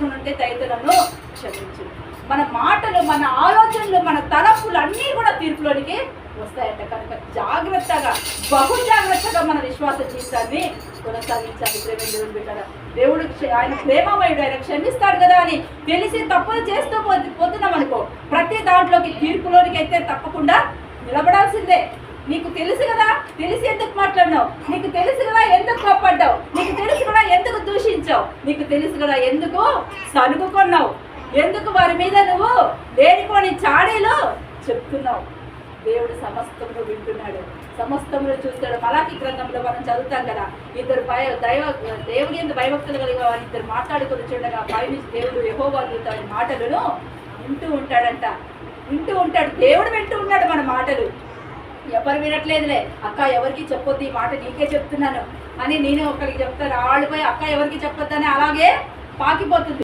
తప్పులు ఉంటే దయతలను క్షమించు మన మాటలు మన ఆలోచనలు మన తలపులు అన్నీ కూడా తీర్పులోనికి వస్తాయట. కనుక జాగ్రత్తగా బహు జాగ్రత్తగా మన విశ్వాస జీవితాన్ని కొనసాగించాలి. ప్రేమ దేవుడు బిడ్డగా దేవుడు ఆయన ప్రేమమయుడు ఆయన క్షమిస్తాడు కదా అని తెలిసి తప్పులు చేస్తూ పోతు పోతున్నాం అనుకో ప్రతి దాంట్లోకి తీర్పులోనికి అయితే తప్పకుండా నిలబడాల్సిందే. నీకు తెలుసు కదా తెలిసి ఎందుకు మాట్లాడినావు? నీకు తెలుసు కదా ఎందుకు కోప్పడ్డావు నీకు తెలుసు కదా ఎందుకు దూషించావు నీకు తెలుసు కదా ఎందుకు? సనుగుకొన్నావు ఎందుకు వారి మీద నువ్వు లేనిపోని చాడీలు చెప్తున్నావు? దేవుడు సమస్తంలో వింటున్నాడు. సమస్తంలో చూస్తాడు. మలాకి గ్రంథంలో మనం చదువుతాం కదా ఇద్దరు భయ దైవ దేవుని ఎందుకు భయభక్తులు కలిగిన వారు ఇద్దరు మాట్లాడుకొని చూడగా పైనుంచి దేవుడు యెహోవా మాటలను వింటూ ఉంటాడంట. వింటూ ఉంటాడు. దేవుడు వింటూ ఉన్నాడు మన మాటలు. ఎవరు వినట్లేదులే. అక్క ఎవరికి చెప్పొద్దు ఈ మాట నీకే చెప్తున్నాను. అని నేను ఒకరికి చెప్తాను. వాళ్ళు పోయి అక్క ఎవరికి చెప్పొద్దని అలాగే పాకిపోతుంది.